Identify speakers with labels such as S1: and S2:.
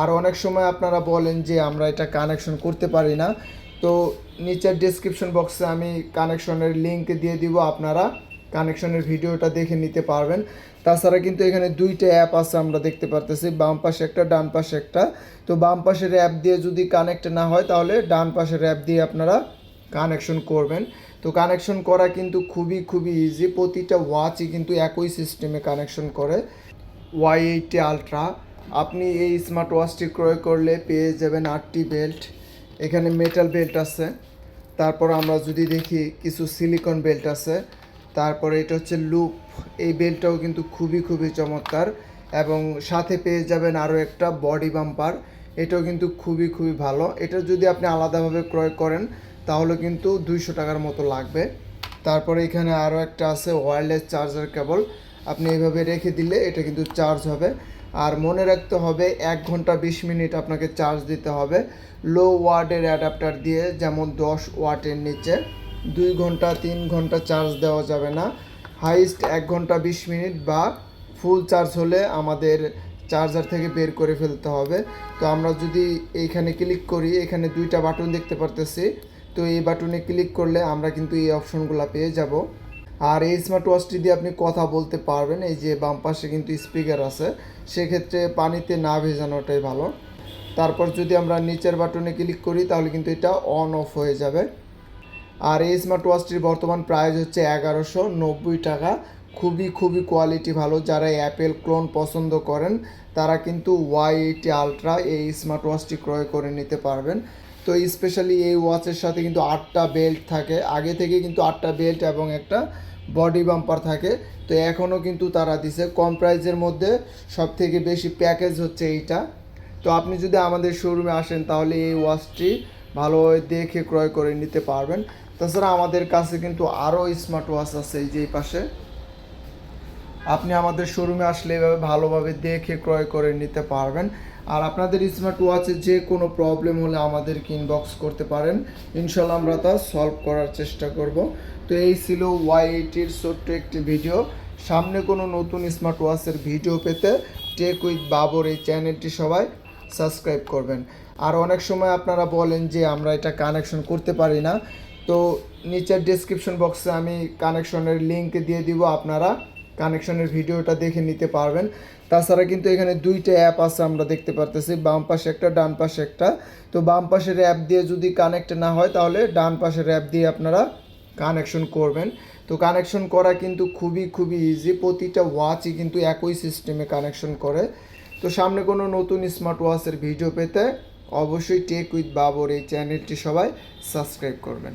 S1: আর অনেক সময় আপনারা বলেন যে আমরা এটা কানেকশন করতে পারি না। তো নিচের ডেসক্রিপশন বক্সে আমি কানেকশনের লিংক দিয়ে দিব, আপনারা কানেকশনের ভিডিওটা দেখে নিতে পারবেন। তাছাড়া কিন্তু এখানে দুইটা অ্যাপ আছে আমরা দেখতে পারতেছি, বাম পাশে একটা, ডান পাশে একটা। তো বাম পাশের অ্যাপ দিয়ে যদি কানেক্ট না হয়, তাহলে ডান পাশের অ্যাপ দিয়ে আপনারা কানেকশন করবেন। তো কানেকশন করা কিন্তু খুবই খুবই ইজি প্রতিটা ওয়াচই কিন্তু একই সিস্টেমে কানেকশন করে। ওয়াই এইটটি আলট্রা আপনি এই স্মার্ট ওয়াচটি ক্রয় করলে পেয়ে যাবেন আটটি বেল্ট এখানে মেটাল বেল্ট আছে। তারপর আমরা যদি দেখি কিছু সিলিকন বেল্ট আছে। তারপরে এটা হচ্ছে লুপ এই বেল্টটাও কিন্তু খুবই খুবই চমৎকার এবং সাথে পেয়ে যাবেন আরও একটা বডি বাম্পার এটাও কিন্তু খুবই খুবই ভালো। এটা যদি আপনি আলাদাভাবে ক্রয় করেন, তাহলে কিন্তু দুইশো টাকার মতো লাগবে। তারপরে এখানে আরও একটা আছে ওয়্যারলেস চার্জার কেবল আপনি এইভাবে রেখে দিলে এটা কিন্তু চার্জ হবে। আর মনে রাখতে হবে, এক ঘণ্টা বিশ মিনিট আপনাকে চার্জ দিতে হবে। লো ওয়াটের অ্যাডাপ্টার দিয়ে, যেমন দশ ওয়াটের নিচে, দুই ঘণ্টা, তিন ঘণ্টা চার্জ দেওয়া যাবে না। হাইস্ট এক ঘণ্টা বিশ মিনিট বা ফুল চার্জ হলে আমাদের চার্জার থেকে বের করে ফেলতে হবে। তো আমরা যদি এইখানে ক্লিক করি, এখানে দুইটা বাটন দেখতে পারতেছি। তো এই বাটনে ক্লিক করলে আমরা কিন্তু এই অপশনগুলো পেয়ে যাব। আর এই স্মার্ট ওয়াচটি দিয়ে আপনি কথা বলতে পারবেন। এই যে বাম পাশে কিন্তু স্পিকার আছে। সেক্ষেত্রে পানিতে না ভেজানোটাই ভালো। তারপর যদি আমরা নিচের বাটনে ক্লিক করি, তাহলে কিন্তু এটা অন অফ হয়ে যাবে। আর এই স্মার্ট ওয়াচটির বর্তমান প্রাইস হচ্ছে এগারোশো নব্বই টাকা। খুবই খুবই কোয়ালিটি ভালো। যারা অ্যাপেল ক্লোন পছন্দ করেন, তারা কিন্তু ওয়াই এইটি আলট্রা এই স্মার্ট ওয়াচটি ক্রয় করে নিতে পারবেন। তো স্পেশালি এই ওয়াচের সাথে কিন্তু আটটা বেল্ট থাকে। আগে থেকে কিন্তু আটটা বেল্ট এবং একটা বডি বাম্পার থাকে। তো এখনও কিন্তু তারা দিছে। কম প্রাইজের মধ্যে সব থেকে বেশি প্যাকেজ হচ্ছে এইটা। তো আপনি যদি আমাদের শোরুমে আসেন, তাহলে এই ওয়াচটি ভালোভাবে দেখে ক্রয় করে নিতে পারবেন। তাছাড়া আমাদের কাছে কিন্তু আরও স্মার্ট ওয়াচ আছে এই যে পাশে। আপনি আমাদের শোরুমে আসলে এভাবে ভালোভাবে দেখে ক্রয় করে নিতে পারবেন। আর আপনাদের স্মার্ট ওয়াচে যে কোনো প্রবলেম হলে আমাদেরকে ইনবক্স করতে পারেন। ইনশাল্লাহ আমরা তা সলভ করার চেষ্টা করব। তো এই ছিল ওয়াই এইটির ছোট্ট একটি ভিডিও সামনে কোনো নতুন স্মার্ট ওয়াচের ভিডিও পেতে টেক উইথ বাবর এই চ্যানেলটি সবাই সাবস্ক্রাইব করবেন। আর অনেক সময় আপনারা বলেন যে আমরা এটা কানেকশন করতে পারি না। তো নিচের ডেসক্রিপশন বক্সে আমি কানেকশনের লিংক দিয়ে দিব। আপনারা কানেকশনের ভিডিওটা দেখে নিতে পারবেন। তাছাড়া কিন্তু এখানে দুইটা অ্যাপ আছে আমরা দেখতে পারতেছি। বাম পাশে একটা, ডান পাশে একটা। তো বাম পাশের অ্যাপ দিয়ে যদি কানেক্ট না হয়, তাহলে ডান পাশের অ্যাপ দিয়ে আপনারা কানেকশন করবেন। তো কানেকশন করা কিন্তু খুবই খুবই ইজি প্রতিটা ওয়াচই কিন্তু একই সিস্টেমে কানেকশন করে। তো সামনে কোনো নতুন স্মার্ট ওয়াচের ভিডিও পেতে অবশ্যই টেক উইথ বাবর এই চ্যানেলটি সবাই সাবস্ক্রাইব করবেন।